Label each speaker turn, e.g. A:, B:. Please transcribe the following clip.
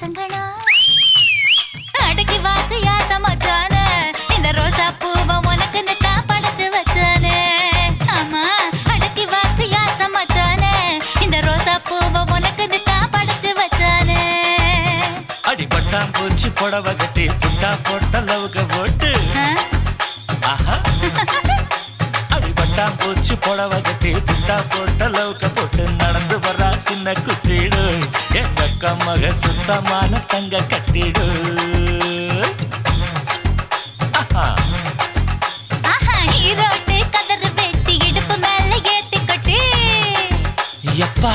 A: கசங்கணும்
B: அடக்கி வாசியா சமைச்சானே? இந்த ரோசா பூவை உனக்கு தான் படைச்சு வச்சானே? ஆமா அடக்கி வாசியா சமைச்சானே? இந்த ரோசா பூவை உனக்கு தான் படைச்சு வச்சானே?
C: அடி பட்டாம் பூச்சி புடவை கட்டி புட்டா போட்ட லவுக போட்டு? ஆஹா. அடி பட்டாம் பூச்சி புடவை கட்டி புட்டா போட்ட லவுக போட்டு நடந்து வரா சின்ன குட்டிடு எங்க அக்கா மக சுத்தமான தங்க கட்டிடு. எப்பா?